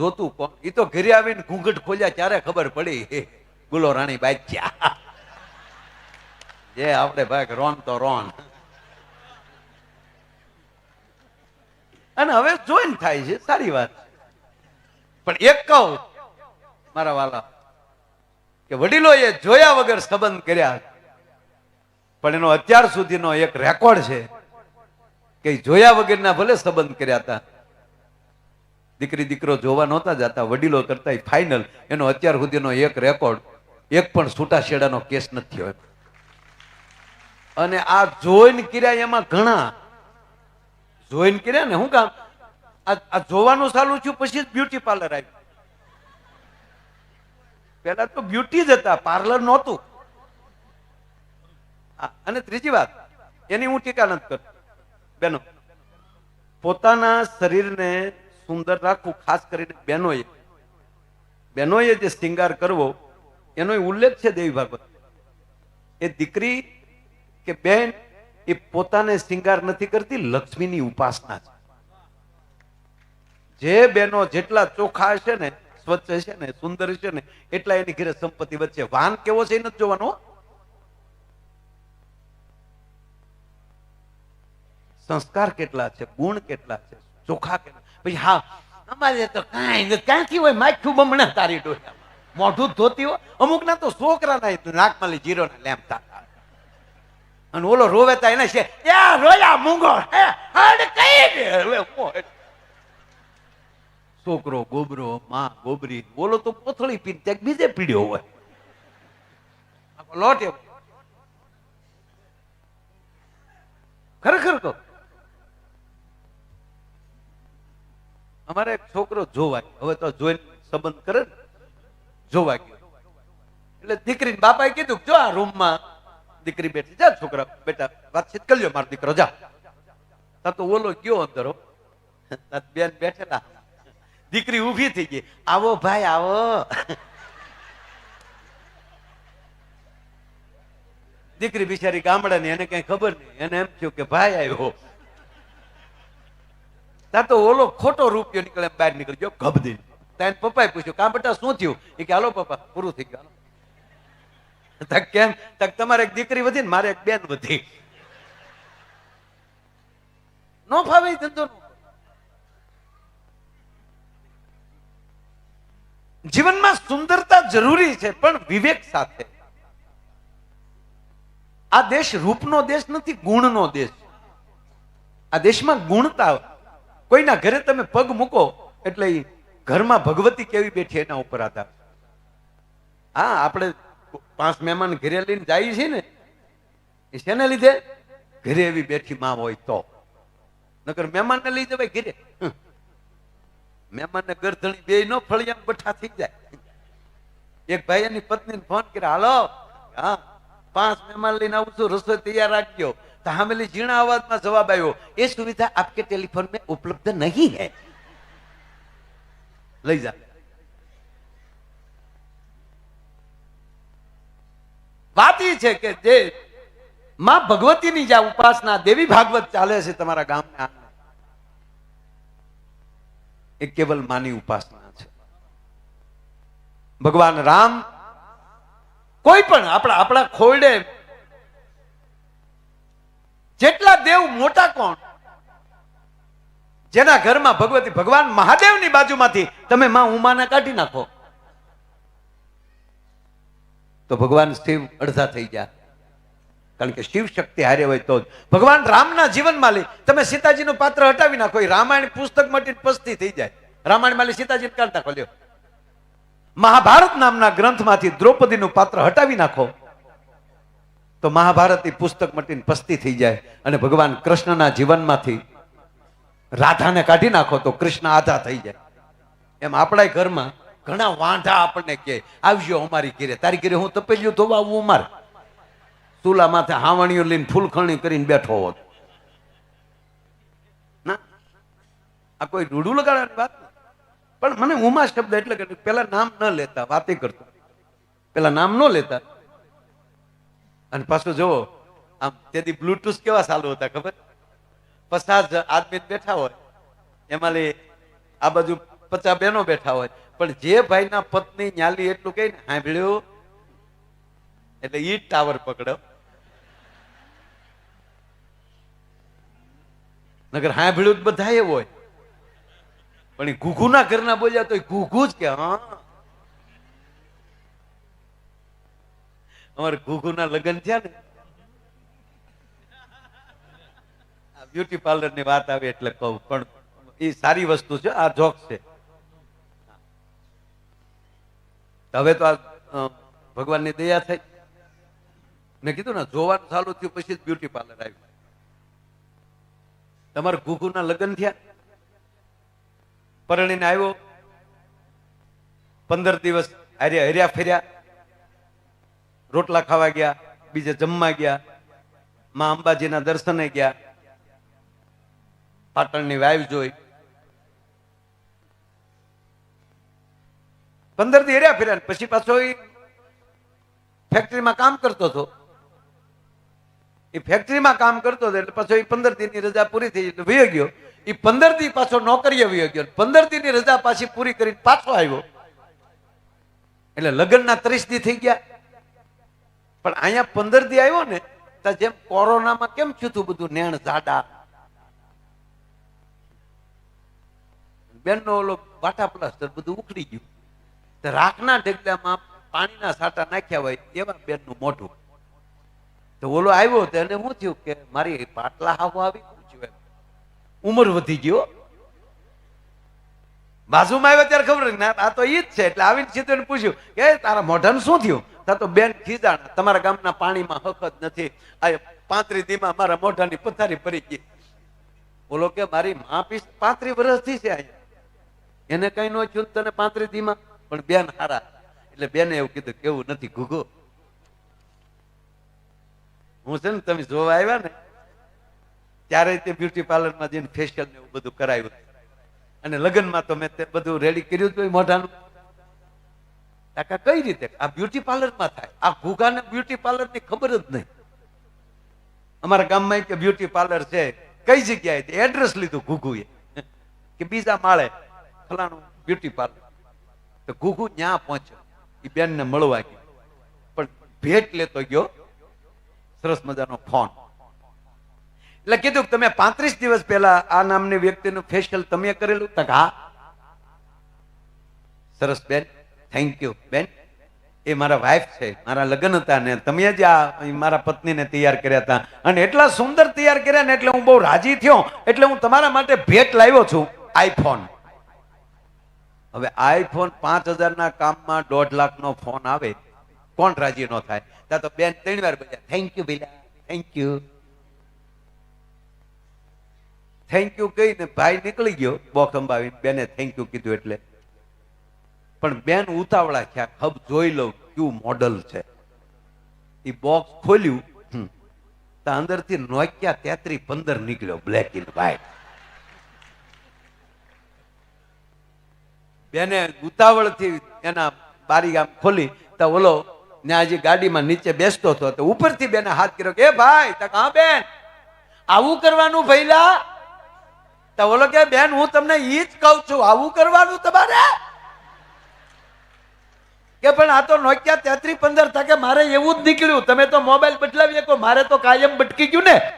જોતું કોણ? એ તો ઘરે આવીને ઘૂંઘટ ખોલ્યા ત્યારે ખબર પડી. ગુલો રાણી બાજ્યા. જે આપણે ભાઈ રોન તો રોન. અને હવે જોઈન થાય છે, સારી વાત પણ એક કહું, મારા વાલા, કે વડીલો એ જોયા વગર સંબંધ કર્યા પણ એનો અત્યાર સુધીનો એક રેકોર્ડ છે કે જોયા વગરના ભલે સંબંધ કર્યા હતા દીકરી દીકરો જોવા નહોતા જતા, વડીલો કરતા ફાઇનલ એનો અત્યાર સુધીનો એક રેકોર્ડ એક પણ છૂટાછેડાનો કેસ નથી થયો અને આ જોઈન કર્યા એમાં ઘણા. જોઈન કર્યા ને, શું કામ? આ જોવાનું ચાલુ છું પછી બ્યુટી પાર્લર આવ્યું. પેલા તો બ્યુટી જ હતા પાર્લર નહોતું. અને ત્રીજી વાત, એની હું ટીકા નથી કરતો બેનો, પોતાના શરીરને સુંદર રાખવું ખાસ કરીને બહેનોએ બહેનોએ જે શૃંગાર કરવો, એનો ઉલ્લેખ છે દેવી ભાગવત. એ દીકરી કે બેન, એ પોતાને શૃંગાર નથી કરતી, લક્ષ્મીની ઉપાસના છે. જે બહેનો જેટલા ચોખા હશે ને, સ્વચ્છ હશે ને, સુંદર હશે ને, એટલા એની ઘરે સંપત્તિ વચ્ચે વાન કેવો છે એ નથી જોવાનો સંસ્કાર કેટલા છે, ગુણ કેટલા છે, ચોખા કેટલા પછી હા, અમારે તો કાંઈ ક્યાંથી હોય માથું બમણા તારી ડોયા મોઢું ધોતી હોય અમુક ના તો છોકરા ના નાકમાં જીરો ના લેમ અને ઓલો રોવે તા એને છે રોયા મૂંગો છોકરો ગોબરો, માં ગોબરી, ઓલો તો પોથળી પી ત્યાં બીજે પીડ્યો હોય. લોટ. ખરેખર કહું અમારે એક છોકરો જોવા. હવે તો જોઈને સંબંધ કરે ને. જોવા ગયો. એટલે દીકરી બાપાએ કીધું જો આ રૂમમાં દીકરી બેઠી જા છોકરા બેટા, વાતચીત કરજો, મારો દીકરો જા. તા તો ઓલો ગયો અંદર બેન બેઠેલા. દીકરી ઊભી થઈ ગઈ. આવો ભાઈ, આવો. દીકરી બિચારી ગામડાની, એને કઈ ખબર નહીં. એને એમ થયું કે ભાઈ આવ્યો. ત્યાં તો ઓલો ખોટો રૂપિયો નીકળે બહાર નીકળી. ગયો ગભ ત્યાં પપ્પાએ પૂછ્યું, કામ બેટા શું થયું? એ કે, હાલો પપ્પા, પૂરું થઈ ગયું કેમ? તક તમારે એક દીકરી વધી ને મારે એક બેન વધી. નો ફાવે ધંધો જીવનમાં સુંદરતા જરૂરી છે, પણ વિવેક સાથે. આ દેશ રૂપનો દેશ નથી, ગુણનો દેશ. આ દેશમાં ગુણતા કોઈના ઘરે તમે પગ મૂકો, એટલે ઘરમાં ભગવતી કેવી બેઠી એના ઉપર આધાર. હા, આપણે પાંચ મહેમાન ઘરે લઈને જઈએ છીએ ને, એ શેને લીધે? ઘરે એવી બેઠી માં હોય તો. નકર મહેમાનને લઈ જવાય ઘરે. હમ. મહેમાનને ગરધણી બે નો ફળિયા બઠા થઈ જાય. એક ભાઈ એની પત્નીને ફોન કર્યો, હાલો, હા, પાંચ મહેમાન લઈને આવું છું, રસોઈ તૈયાર રાખજો. તો હામેલી ઝીણા અવાજમાં જવાબ આવ્યો એ સુવિધા આપકે ટેલિફોન में उपलब्ध नहीं है લઈ જા વાત એ છે કે જે માં ભગવતીની જે આ ઉપાસના દેવી ભાગવત ચાલે છે તમારા ગામના આંગણે, એ કેવલ માની ઉપાસના છે ભગવાન રામ કોઈ પણ આપણા આપણા ખોરડે જેટલા દેવ મોટા કોણ? જેના ઘરમાં ભગવતી ભગવાન મહાદેવની બાજુમાંથી તમે માં ઉમાને કાઢી નાખો. તો ભગવાન શિવ અડધા થઈ ગયા. કારણ કે શિવ શક્તિ હારે હોય તો જ. ભગવાન રામના જીવનમાં લઈ તમે સીતાજીનું પાત્ર હટાવી નાખો રામાયણ પુસ્તક મટીને પસ્તી થઈ જાય. રામાયણ માલી સીતાજીને કાઢી નાખો મહાભારત નામના ગ્રંથમાંથી દ્રૌપદીનું પાત્ર હટાવી નાખો. તો મહાભારત એ પુસ્તક મટીને પસ્તી થઈ જાય અને ભગવાન કૃષ્ણના જીવનમાંથી રાધાને કાઢી નાખો તો કૃષ્ણ આધા થઈ જાય. એમ આપણા ઘરમાં ઘણા વાંઢા આપણને કહે, આવજો અમારી ઘેરે. તારી ઘેરે હું તપેલ્યું ધોવા આવું અમારે. ચૂલા માથે હાવણીઓ લઈને ફૂલખણી કરીને બેઠો હોત. ના, આ કોઈ રૂડું લગાડવાની વાત પણ મને ઉમા શબ્દ એટલે કે પેલા નામ ન લેતા, વાતે કરતો. પેલા નામ ન લેતા. અને પાછું જુઓ, આમ તેથી બ્લુટૂથ કેવા ચાલુ હતા ખબર? પચાસ આદમી બેઠા હોય. એમાં લે આ બાજુ પચાસ બહેનો બેઠા હોય. પણ જે ભાઈના પત્ની ન્યાલી એટલું કઈ ને સાંભળ્યું, એટલે ઈ ટાવર પકડો નગર સાંભળ્યું બધા એ હોય. પણ ઘૂઘુના ઘરના બોલ્યા તો ઘૂઘુ જ કે, હા. અમારે ઘૂઘુના લગ્ન થયા ને. બ્યુટી પાર્લરની વાત આવે એટલે કહું, પણ એ સારી વસ્તુ છે, આ જોક છે. હવે તો આ ભગવાનની દયા થઈ. મેં કીધું ને, જોવાનું ચાલુ થયું પછી જ બ્યુટી પાર્લર આવ્યું. તમારે ગુગુના લગ્ન થયા? પરણીને આવ્યો? પંદર દિવસ હર્યા ફેર્યા? રોટલા ખાવા ગયા, બીજે જમવા ગયા, માં અંબાજીના દર્શને ગયા, પાટણની વાઈફ જોઈ. પંદરથી હર્યા ફેર્યા પછી પાછો એ ફેક્ટરીમાં કામ કરતો હતો. એ ફેક્ટરીમાં કામ કરતો હતો એટલે પાછો એ પંદર દિનની રજા પૂરી થઈ એટલે વયો ગયો. એ પંદર દી પાછો નોકરીએ વયો ગયો પંદર દિનની રજા પાછી પૂરી કરીને પાછો આવ્યો. એટલે લગ્નના ત્રીસ દી થઈ ગયા. પણ અહીંયા પંદર દી આવ્યો ને, તો જેમ કોરોનામાં કેમ થયું હતું બધું નેણ બેન બેનનો ઓલો વાટા પ્લાસ્ટર બધું ઉખડી ગયું. રાખના ઢગલામાં પાણીના સાટા નાખ્યા હોય એવા બેનનું મોઢું. તો ઓલો આવ્યો તો એને શું થયું કે મારી પાટલા હાવ આવી ગયું એમ. ઉંમર વધી ગયો બાજુમાં આવ્યો ત્યારે ખબર ના, આ તો ઈ જ છે. એટલે આવીને સીધું પૂછ્યું કે તારા મોઢાનું શું થયું? તા બેન ખીજાણા, તમારા ગામના પાણીમાં હક નથી. આ પાંત્રી દીમાં મારા મોઢાની પથારી પડી ગઈ. બોલો કે મારી મા પીસ પાંત્રી વર્ષથી છે અહીંયા. એને કઈ નો છું તને પાંત્રી દીમાં પણ બેન હારા. એટલે બેને એવું કીધું, કેવું નથી ઘૂઘો? હું છે ને તમે જોવા આવ્યા ને, ત્યારે તે બ્યુટી પાર્લરમાં જઈને ફેશિયલ ને એવું બધું કરાયું અને લગ્નમાં તો મેં તે બધું રેડી કર્યું હતું મોઢાનું. કાકા, કઈ રીતે? આ બ્યુટી પાર્લરમાં થાય. આ ઘૂઘાને બ્યુટી પાર્લરની ખબર જ નહીં. અમારા ગામમાં કે બ્યુટી પાર્લર છે. કઈ જગ્યાએ? એડ્રેસ લીધું ઘૂઘુએ. કે બીજા માળે ફલાણું બ્યુટી પાર્લર તો ઘૂઘુ ન્યા પહોંચ્યો. એ બેનને મળવા ગયો. પણ ભેટ લેતો ગયો. સરસ મજાનો ફોન. એટલે કીધું કે તમે પાંત્રીસ દિવસ પહેલા આ નામની વ્યક્તિનું ફેશિયલ તમે કરેલું? તક હા. સરસ બેન. થેન્ક યુ બેન, એ મારા વાઈફ છે, મારા લગ્ન હતા ને તમે જ આ મારા પત્નીને તૈયાર કર્યા હતા. અને એટલા સુંદર તૈયાર કર્યા ને એટલે હું બહુ રાજી થયો. એટલે હું તમારા માટે ભેટ લાવ્યો છું આઈફોન હવે આઈફોન પાંચ હજારના કામમાં દોઢ લાખનો ફોન આવે, કોણ રાજી ન થાય? ત્યાં તો બેન ત્રણ વાર બોલ્યા થેન્ક યુ ભીલા થેન્ક યુ થેન્ક યુ કહીને ભાઈ નીકળી ગયો બોખ અંબાવીને. બેને થેન્ક યુ કીધું એટલે. પણ બેન ઉતાવળા થયા ખબ જોઈ લઉં કયું મોડલ છે. એ બોક્સ ખોલ્યું તો અંદરથી નોકિયા તેત્રી પંદર નીકળ્યો બ્લેક ઇન વ્હાઈટ બેને ઉતાવળથી એના બારી આમ ખોલી, તો ઓલો ત્યાં હજી ગાડીમાં નીચે બેસતો હતો, તો ઉપરથી બેને હાથ કર્યો કે ભાઈ હા બેન, આવું કરવાનું ભૈલા તો ઓલો કે, બેન, હું તમને ઈ જ કહું છું, આવું કરવાનું તમારે? કે પણ આ તો નોકિયા તેત્રી પંદર થકે મારે એવું જ નીકળ્યું. તમે તો મોબાઈલ બદલાવી શકો, મારે તો કાયમ બટકી ગયું ને.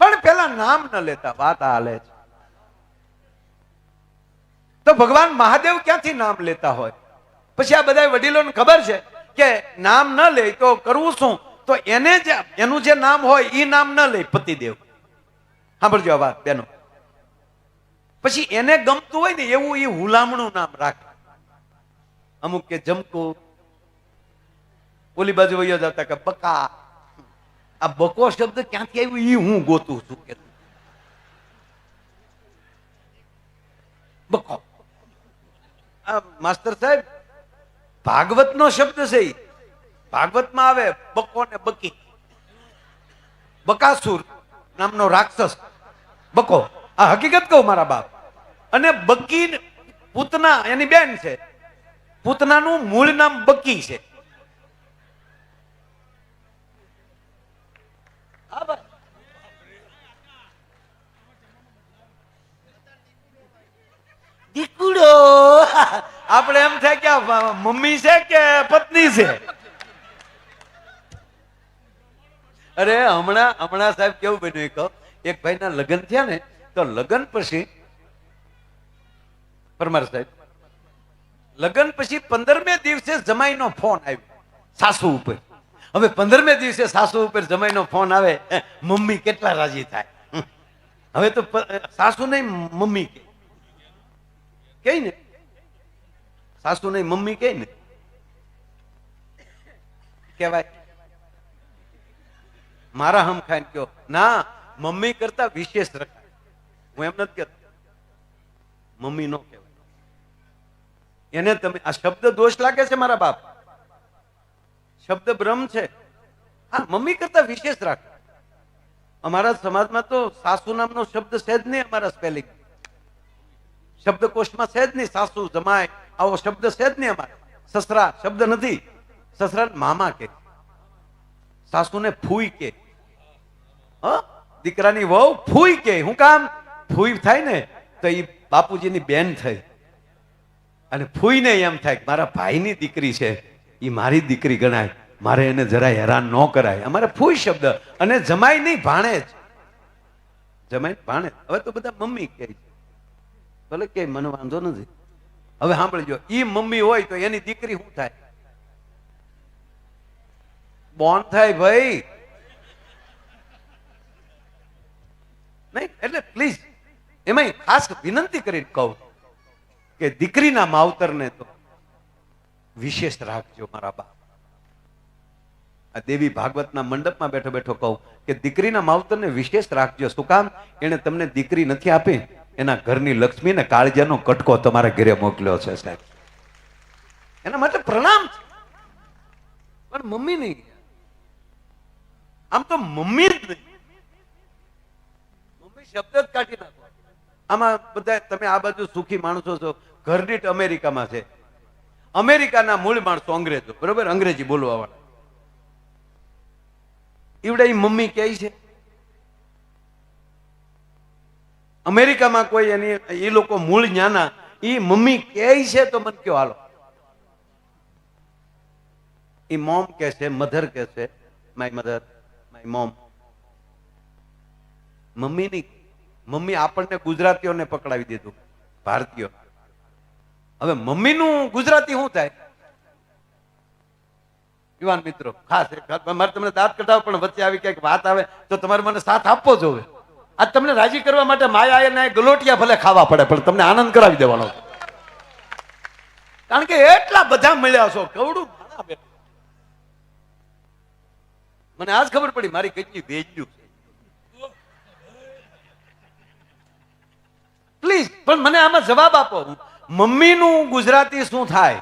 પણ પેલા નામ ન લેતા, વાત હાલે છે. તો ભગવાન મહાદેવ ક્યાંથી નામ લેતા હોય? પછી આ બધા વડીલોને ખબર છે કે નામ ન લે તો કરવું શું? તો એને જે, એનું જે નામ હોય એ નામ ન લે, પતિદેવ. સાંભળજો આ વાત, બેનો. પછી એને ગમતું હોય ને એવું એ હુલામણું નામ રાખે. અમુક કે જમકુ. ઓલી બાજુ વયો જતા કે બકા. આ બકો શબ્દ ક્યાંથી આવ્યું એ હું ગોતું છું કે બકો. આ માસ્ટર સાહેબ ભાગવત નો શબ્દ છે. ભાગવતમાં આવે બકો ને બકી. બકાસુર નામનો રાક્ષસ. બકો. આ હકીકત કહું મારા બાપ. અને બકી પૂતના એની બેન છે. પૂતનાનું મૂળ નામ બકી છે. દીકુડો. આપણે એમ થાય કે મમ્મી છે કે પત્ની છે? અરે હમણાં હમણાં સાહેબ કેવું બન્યું કહો એક ભાઈના લગ્ન થયા ને તો લગ્ન પછી પરમાર સાહેબ, લગ્ન પછી પંદરમે દિવસે જમાઈનો ફોન આવ્યો, સાસુ ઉપર. હવે પંદરમે દિવસે સાસુ ઉપર જમાઈનો ફોન આવે મમ્મી કેટલા રાજી થાય? હવે તો સાસુ નહીં, મમ્મી કે. ને? સાસુ નહીં, મમ્મી કે ને? કેવાય મારા હમ ખાઈને કયો, ના, મમ્મી કરતા વિશેષ રખાય. હું એમ નથી કહેતો. મમ્મી નો કહેવાય. એને તમે આ શબ્દ દોષ લાગે છે મારા બાપ? શબ્દ બ્રહ્મ છે. હા, મમ્મી કરતા વિશેષ રાખ. અમારા સમાજમાં તો સાસુ નામનો શબ્દ છે જ નહીં અમારા સ્પેલિંગ. શબ્દકોશમાં છે જ નહીં સાસુ જમાય આવો શબ્દ છે જ નહીં અમારે. સસરા, શબ્દ નથી. સસરા મામા કે સાસુને ફૂઈ કે દીકરાની વહુ ફૂઈ કે હું કામ? ફૂઈ થાય ને, તો એ બાપુજીની બેન થઈ. અને ફૂઈને એમ થાય કે મારા ભાઈની દીકરી છે એ મારી દીકરી ગણાય. મારે એને જરા હેરાન ન કરાય. અમારે ફૂઈ શબ્દ અને જમાય નહીં, ભાણે જ. જમાય ભાણે હવે તો બધા મમ્મી કહે છે. ભલે કે મને વાંધો નથી. હવે સાંભળજો એ મમ્મી હોય તો એની દીકરી શું થાય? બોન થાય ભાઈ. નહીં, એટલે પ્લીઝ એમાં ખાસ વિનંતી કરીને કહું. કે દીકરીના માવતરને તો વિશેષ રાખજો મારા બાપ. આ દેવી ભાગવતના મંડપમાં બેઠો બેઠો કહું કે દીકરીના માવતરને વિશેષ રાખજો શું કામ? એને તમને દીકરી નથી આપી? એના ઘરની લક્ષ્મી ને કાળજાનો કટકો તમારા ઘરે મોકલ્યો છે સાહેબ. એના માટે પ્રણામ પણ મમ્મી નહીં. આમ તો મમ્મી જ નહીં. મમ્મી શબ્દ જ કાઢી આમાં બધા તમે આ બાજુ સુખી માણસો છો. ઘરદીઠ અમેરિકામાં છે. અમેરિકાના મૂળ માણસો અંગ્રેજો. બરોબર? અંગ્રેજી બોલવા ઈવડે મમ્મી કે છે? અમેરિકામાં કોઈ એની એ લોકો મૂળ જ્ઞાના. એ મમ્મી કે છે તો મને કયો હાલો. ઈ મોમ કે છે, મધર કે છે. My mother, my mom. Mummy ની મમ્મી આપણને ગુજરાતીઓને પકડાવી દીધું. ભારતીયો. હવે મમ્મીનું ગુજરાતી શું થાય? યુવાન મિત્રો, ખાસ મારે તમને દાંત કઢાવ પણ વચ્ચે આવી ક્યાંક વાત આવે, તો તમારે મને સાથ આપવો જોવે આજ તમને રાજી કરવા માટે માયા અને ગલોટિયા ભલે ખાવા પડે, પણ તમને આનંદ કરાવી દેવાનો. કારણ કે એટલા બધા મળ્યા છો કવડું મને આજ ખબર પડી, મારી કેટલી વેચ્યું છે પ્લીઝ પણ મને આમાં જવાબ આપો. મમ્મીનું ગુજરાતી શું થાય?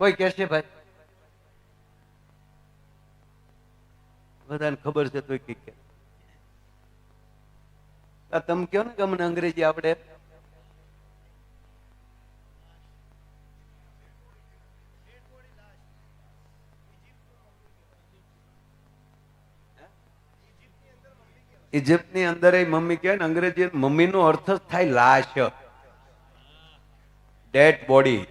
કોઈ કહેશે ભાઈ? બધાને ખબર છે તો કે તમે કહો ને કે અમને અંગ્રેજી આવડે? ઇજિપ્તની અંદર એ મમ્મી ને અંગ્રેજી મમ્મીનો અર્થ જ થાય લાશ. ડેડ બોડી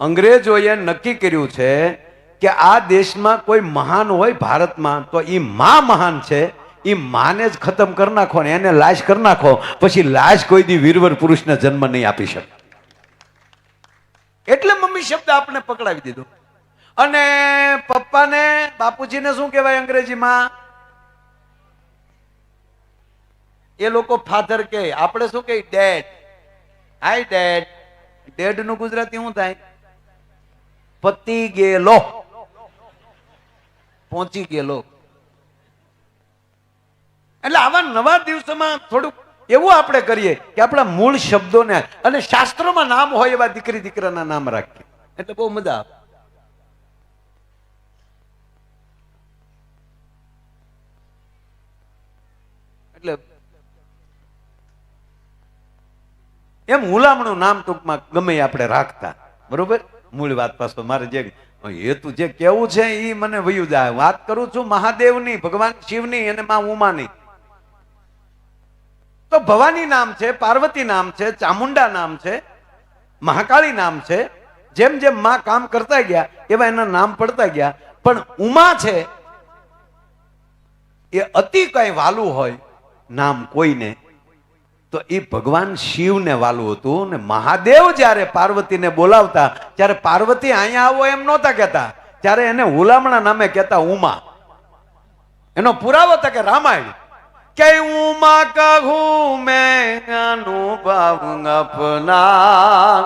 અંગ્રેજોએ નક્કી કર્યું છે કે આ દેશમાં કોઈ મહાન હોય ભારતમાં, તો એ માં મહાન છે એ માને જ ખતમ કરી નાખો ને, એને લાશ કરી નાખો, પછી લાશ કોઈ દી વીરવર પુરુષને જન્મ નહીં આપી શકે. એટલે મમ્મી શબ્દ આપણે પકડાવી દીધો. અને પપ્પાને બાપુજીને શું કહેવાય અંગ્રેજીમાં? એ લોકો ફાધર કે આપણે શું કહે ડેડ હાય ડેડ ડેડનું ગુજરાતી શું થાય? પતિ ગયેલો. પહોંચી ગયેલો. એટલે આવા નવા દિવસોમાં થોડુંક એવું આપણે કરીએ કે આપણા મૂળ શબ્દોને અને શાસ્ત્રોમાં નામ હોય એવા દીકરી દીકરાના નામ રાખીએ. એટલે બહુ મજા આવે. એટલે એમ હુલામણું નામ ટૂંકમાં ગમે આપણે રાખતા. બરોબર? મૂળ વાત પાછો મારે જે હેતુ જે કેવું છે એ મને વયું જાય. વાત કરું છું મહાદેવની, ભગવાન શિવની અને માં ઉમાની. તો ભવાની નામ છે, પાર્વતી નામ છે, ચામુંડા નામ છે, મહાકાળી નામ છે. જેમ જેમ માં કામ કરતા ગયા, એવા એના નામ પડતા ગયા. પણ ઉમા છે, એ અતિ કઈ વાલું હોય, નામ કોઈને તો એ ભગવાન શિવને વાલું હતું ને મહાદેવ જ્યારે પાર્વતીને બોલાવતા, ત્યારે પાર્વતી અહીંયા આવો એમ નહોતા કહેતા. ત્યારે એને હુલામણા નામે કહેતા ઉમા. એનો પુરાવો હતો કે રામાયણ. કે ઉમા કહું મેં અનુભવ અપના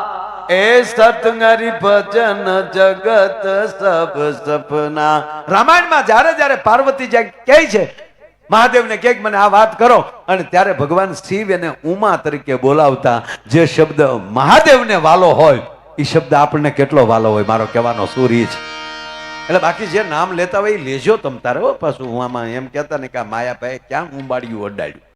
એ સતંગરી ભજન જગત સબ સપના. રામાયણમાં જ્યારે જ્યારે પાર્વતી જ્યાં કહે છે મહાદેવને કે મને આ વાત કરો. અને ત્યારે ભગવાન શિવ એને ઉમા તરીકે બોલાવતા જે શબ્દ મહાદેવને વાલો હોય એ શબ્દ આપણને કેટલો વાલો હોય, મારો કહેવાનો સૂરી છે. એટલે બાકી જે નામ લેતા હોય એ લેજો તમ તારે, હો, પાછું હું આમાં એમ કહેતા ને કે માયાભાઈ ક્યાં ઉંબાડિયું અડાડ્યું?